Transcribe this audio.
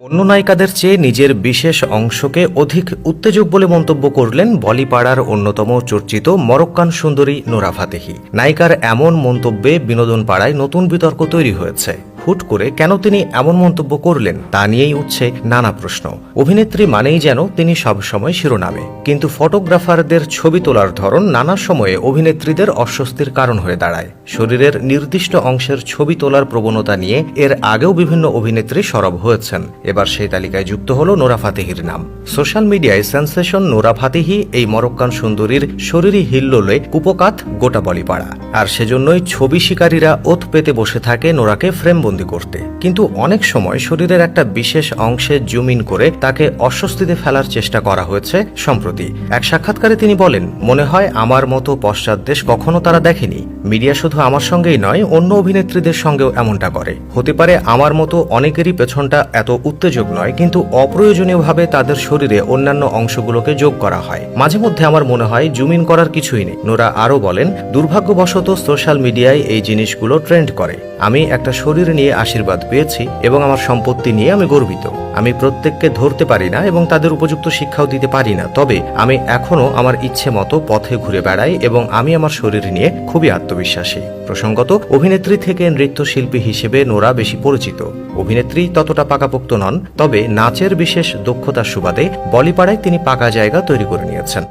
অন্য নায়িকাদের চেয়ে নিজের বিশেষ অংশকে অধিক উত্তেজক বলে মন্তব্য করলেন বলিপাড়ার অন্যতম চর্চিত মরক্কান সুন্দরী নোরা ফাতেহি নায়িকার এমন মন্তব্যে বিনোদন পাড়ায় নতুন বিতর্ক তৈরি হয়েছে। হুট করে কেন তিনি এমন মন্তব্য করলেন তা নিয়েই উঠছে নানা প্রশ্ন। অভিনেত্রী মানেই যেন তিনি সবসময় শিরোনামে। কিন্তু ফটোগ্রাফারদের ছবি তোলার ধরন নানা সময়ে অভিনেত্রীদের অস্বস্তির কারণ হয়ে দাঁড়ায়। শরীরের নির্দিষ্ট অংশের ছবি তোলার প্রবণতা নিয়ে এর আগেও বিভিন্ন অভিনেত্রী সরব হয়েছেন। এবার সেই তালিকায় যুক্ত হল নোরা ফাতেহির নাম। সোশ্যাল মিডিয়ায় সেন্সেশন নোরা ফাতেহি এই মরক্কান সুন্দরীর শরীরী হিল্লোলে কুপকাত গোটা বলিপাড়া। আর সেজন্যই ছবি শিকারীরা ওত পেতে বসে থাকে নোরাকে ফ্রেমবন্দি করতে। কিন্তু অনেক সময় শরীরের একটা বিশেষ অংশে জুম ইন করে তাকে অস্বস্তিতে ফেলার চেষ্টা করা হয়েছে সম্প্রতি। এক সাক্ষাৎকারে তিনি বলেন, মনে হয় আমার মতো পশ্চাৎ দেশ কখনো তারা দেখেনি। মিডিয়া শুধু আমার সঙ্গেই নয়, অন্য অভিনেত্রীদের সঙ্গেও এমনটা করে। হতে পারে আমার মতো অনেকেরই পেছনটা এত উত্তেজক নয়, কিন্তু অপ্রয়োজনীয়ভাবে তাদের শরীরে অন্যান্য অংশগুলোকে যোগ করা হয়। মাঝে মধ্যে আমার মনে হয় জুম ইন করার কিছুই নেই। নোরা আরও বলেন, দুর্ভাগ্যবশত সোশ্যাল মিডিয়ায় এই জিনিসগুলো ট্রেন্ড করে। আমি একটা শরীর নিয়ে আশীর্বাদ পেয়েছি এবং আমার সম্পত্তি নিয়ে আমি গর্বিত। আমি প্রত্যেককে ধরতে পারি না এবং তাদের উপযুক্ত শিক্ষাও দিতে পারি না। তবে আমি এখনও আমার ইচ্ছে মতো পথে ঘুরে বেড়াই এবং আমি আমার শরীর নিয়ে খুবই আত্মবিশ্বাসী। প্রসঙ্গত, অভিনেত্রী থেকে নৃত্যশিল্পী হিসেবে নোরা বেশি পরিচিত। অভিনেত্রী ততটা পাকাপোক্ত নন, তবে নাচের বিশেষ দক্ষতার সুবাদে বলিপাড়ায় তিনি পাকা জায়গা তৈরি করে নিয়েছেন।